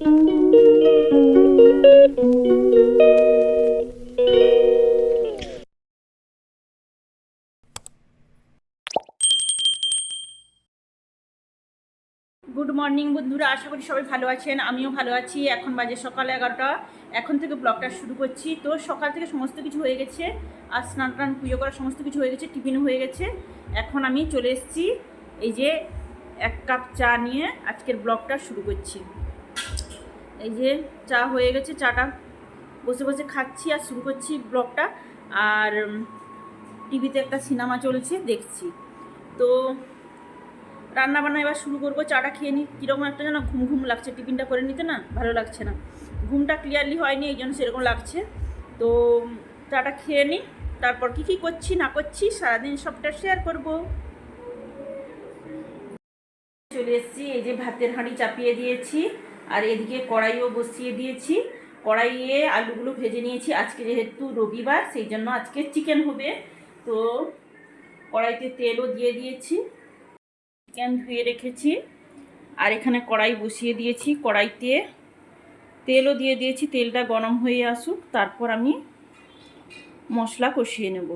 Good morning বন্ধুরা। আশা করি সবাই ভালো আছেন। আমিও ভালো আছি। এখন বাজে সকাল এগারোটা। এখন থেকে ব্লগটা শুরু করছি। তো সকাল থেকে সমস্ত কিছু হয়ে গেছে। আর স্নান টান, পুজো করা সমস্ত কিছু হয়ে গেছে। টিফিন হয়ে গেছে। এখন আমি চলে এসেছি। এই যে এক কাপ চা নিয়ে আজকের ব্লগটা শুরু করছি। এই যে চা হয়ে গেছে, চাটা। বসে বসে খাচ্ছি আর শুরু করছি ব্লগটা। আর টিভিতে একটা সিনেমা চলছে, দেখছি। তো রান্না বান্না এবার শুরু করব, চাটা খেয়ে নিই কীরকম একটা যেন ঘুম ঘুম লাগছে, টিফিনটা করে নিতে না, ভালো লাগছে না। ঘুমটা ক্লিয়ারলি হয়নি, এই জন্য সেরকম লাগছে। তো, চাটা খেয়ে নিই তারপর কী কী করছি, না করছি, সারাদিন সবটা শেয়ার করব। চলে এসেছি, এই যে ভাতের হাঁড়ি চাপিয়ে দিয়েছি। আর এদিকে কড়াইও বসিয়ে দিয়েছি। কড়াইয়ে আলুগুলো ভেজে নিয়েছি। আজকে যেহেতু রবিবার, সেই জন্য আজকে চিকেন হবে। তো কড়াইতে তেলও দিয়ে দিয়েছি। চিকেন ধুয়ে রেখেছি। আর এখানে কড়াই বসিয়ে দিয়েছি। কড়াইতে তেলও দিয়ে দিয়েছি। তেলটা গরম হয়ে আসুক, তারপর আমি মশলা কষিয়ে নেব।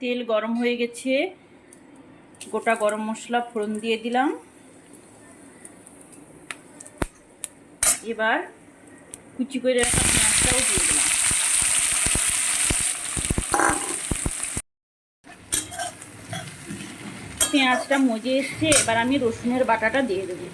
তেল গরম হয়ে গেছে। গোটা গরম মশলা ফোড়ন দিয়ে দিলাম। এবার কুচি করে রাখা পেঁয়াজটাও দিয়ে দিলাম। পেঁয়াজটা মজে এসছে, এবার আমি রসুনের বাটাটা দিয়ে দেবো।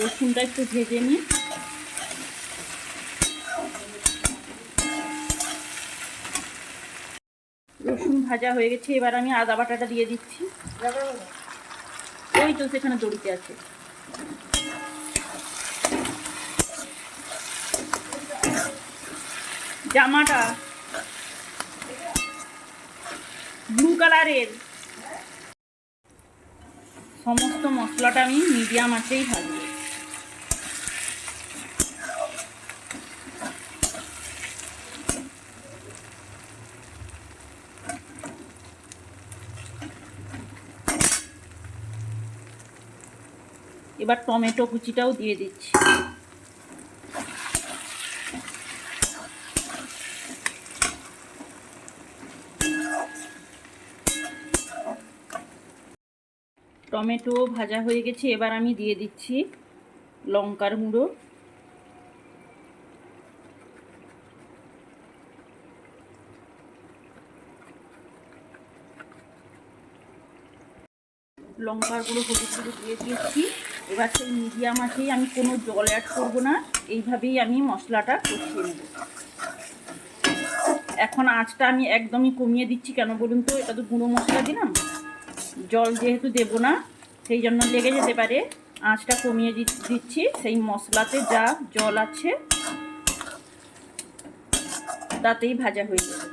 রসুনটা একটু ভেজে নিই। ভাজা হয়ে গেছে, এবার আমি আদা বাটাটা দিয়ে দিচ্ছি। ওই তো সেখানে দড়িতে আছে। জামাটা ব্লু কালারের সমস্ত মশলাটা আমি মিডিয়াম আছেই ভাজবো। এবার টমেটো কুচিটাও দিয়ে দিচ্ছি। টমেটো ভাজা হয়ে গেছে, এবার আমি দিয়ে দিচ্ছি লঙ্কার গুঁড়ো। লঙ্কার গুঁড়ো হলুদ গুঁড়ো দিয়ে দিয়েছি। এবার সেই মিডিয়াম আছেই আমি কোনো জল অ্যাড করব না। এইভাবেই আমি মশলাটা কষিয়ে নেব। এখন আঁচটা আমি একদমই কমিয়ে দিচ্ছি কেন বলুন তো? এটা তো গুঁড়ো মশলা দিলাম। জল যেহেতু দেব না, সেই জন্য লেগে যেতে পারে। আঁচটা কমিয়ে দিচ্ছি। সেই মশলাতে যা জল আছে, তাতেই ভাজা হয়ে যাবে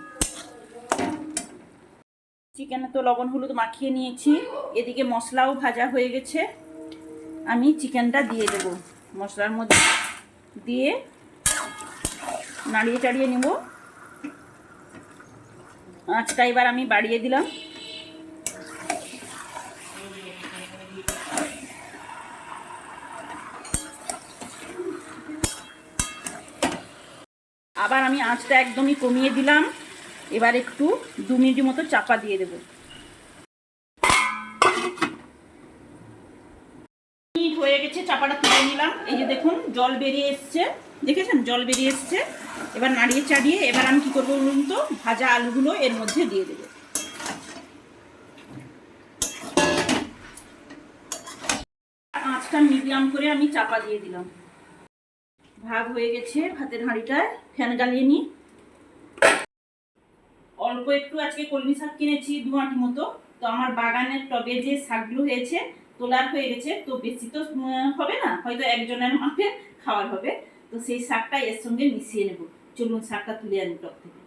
চিকেনে তো লবণ হলুদ মাখিয়ে নিয়েছি। এদিকে মশলাও ভাজা হয়ে গেছে। আমি চিকেনটা দিয়ে দেব মশলার মধ্যে। দিয়ে নাড়িয়ে চাড়িয়ে নেব। আঁচটা এবার আমি বাড়িয়ে দিলাম। আবার আমি আঁচটা একদমই কমিয়ে দিলাম। এবার একটু দু মিনিট মতো চাপা দিয়ে দেব মিনিট হয়ে গেছে চাপাটা তুলে নিলাম এই যে দেখুন, জল বেরিয়ে এসছে। দেখেছেন? জল বেরিয়ে এসছে। এবার নাড়িয়ে চাড়িয়ে এবার আমি কি করব বলুন তো? ভাজা আলুগুলো এর মধ্যে দিয়ে দেবো। আঁচটা মিডিয়াম করে আমি চাপা দিয়ে দিলাম। ভাগ হয়ে গেছে ভাতের হাঁড়িটায়। ফ্যান জ্বালিয়ে নিই। অল্প একটু আজকে কলমি শাক কিনেছি, দু আঁটি মতো। তো আমার বাগানের টবে যে শাকগুলো হয়েছে তোলার হয়ে গেছে, তো বেশি তো হবে না, হয়তো একজনের মাপে খাওয়ার হবে, তো সেই শাকটা এর সঙ্গে মিশিয়ে নেব। চলুন শাকটা তুলে আনি টক থেকে।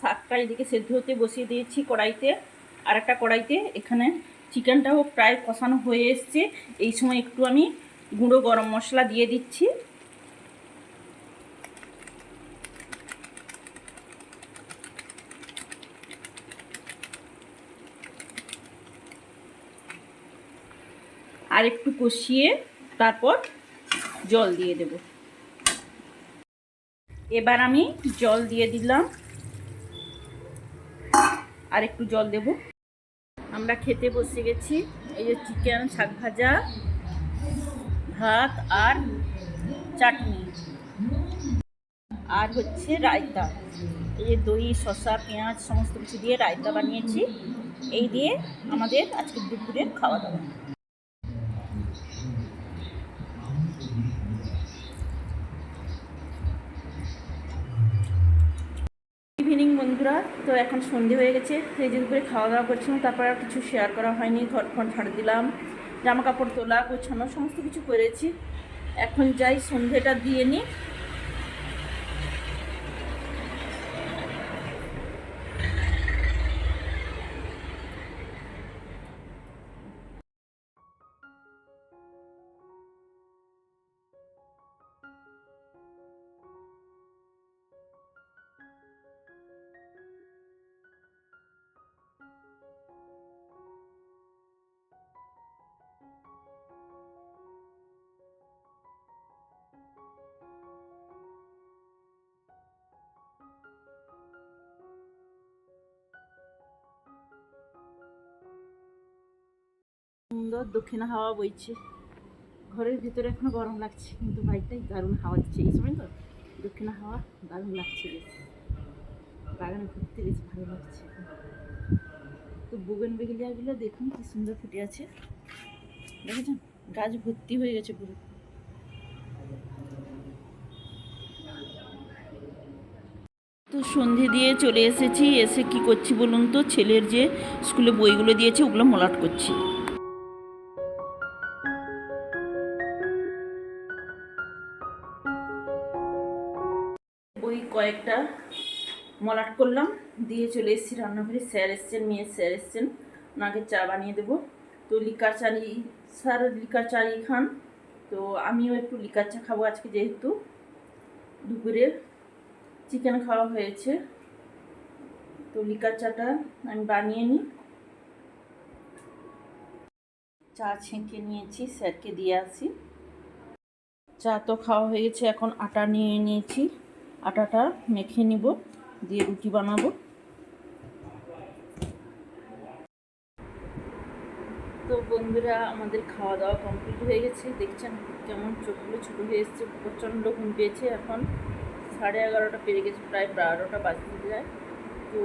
শাকটা এদিকে সেদ্ধ হতে বসিয়ে দিয়েছি কড়াইতে। আর একটা কড়াইতে এখানে চিকেনটাও প্রায় কষানো হয়ে এসছে। এই সময় একটু আমি গুঁড়ো গরম মশলা দিয়ে দিচ্ছি। আর একটু কষিয়ে তারপর জল দিয়ে দেব। এবার আমি জল দিয়ে দিলাম। আর একটু জল দেব। আমরা খেতে বসে গেছি। এই যে চিকেন শাক ভাজা, ভাত আর চাটনি। আর হচ্ছে রায়তা। এই যে দই, শসা, পেঁয়াজ, সমস্ত কিছু দিয়ে রায়তা বানিয়েছি। এই দিয়ে আমাদের আজকে দুপুরের খাওয়া দাওয়া। বন্ধুরা, তো এখন সন্ধে হয়ে গেছে, সেই যে দুপুরে খাওয়া দাওয়া করছিলাম, তারপর আর কিছু শেয়ার করা হয়নি, ঘর ফোন ছাড় দিলাম জামা কাপড় তোলা, গোছানো, সমস্ত কিছু করেছি। এখন যাই সন্ধেটা দিয়ে নিই। সুন্দর দক্ষিণা হাওয়া বইছে। ঘরের ভিতরে এখনও গরম লাগছে, কিন্তু বাইকটাই দারুণ হাওয়া দিচ্ছে। এই সময় তো দক্ষিণা হাওয়া দারুণ লাগছে বেশ। বাগানে ঘুরতে বেশ ভালো লাগছে। তো বুগেন বেগিলিয়াগুলো দেখুন কি সুন্দর ফুটে আছে। দেখেছেন? গাছ ভর্তি হয়ে গেছে পুরো। তো সন্ধে দিয়ে চলে এসেছি, এসে কি করছি বলুন তো? ছেলের যে স্কুলে বইগুলো দিয়েছে, ওগুলো মলাট করছি। বই কয়েকটা মলাট করলাম, দিয়ে চলে এসেছি রান্নাঘরে। স্যার এসছেন মেয়ের স্যার এসছেন, ওনাকে চা বানিয়ে দেবো। তো লিকার চা স্যার লিকার চা খান, তো আমিও একটু লিকার চা খাব আজকে যেহেতু। দুপুরে চিকেন খাওয়া হয়েছে। তো লিকার চাটা আমি বানিয়ে নিই। চা ছেঁকে নিয়েছি, স্যারকে দিয়ে আসি। চা তো খাওয়া হয়ে গেছে, এখন আটা নিয়ে নিয়েছি। আটাটা মেখে নিব, দিয়ে রুটি বানাবো। তো বন্ধুরা, আমাদের খাওয়া দাওয়া কমপ্লিট হয়ে গেছে। দেখছেন কেমন চোখগুলো ছোটো হয়ে এসছে, প্রচণ্ড ঘুম পেয়েছে এখন। সাড়ে এগারোটা পেরে গেছে, প্রায় বারোটা বাজতে যায়। তো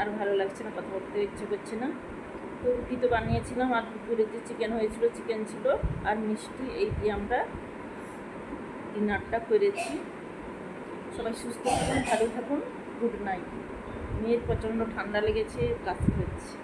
আর ভালো লাগছে না, কথা বলতে ইচ্ছে করছে না। তো রুটি তো বানিয়েছিলাম, আর দুপুরে যে চিকেন হয়েছিল চিকেন ছিল, আর মিষ্টি, এই দিয়ে আমরা ডিনারটা করেছি। সবাই সুস্থ থাকুন ভালো থাকুন গুড নাইট মেয়ের প্রচণ্ড ঠান্ডা লেগেছে কাশি হচ্ছে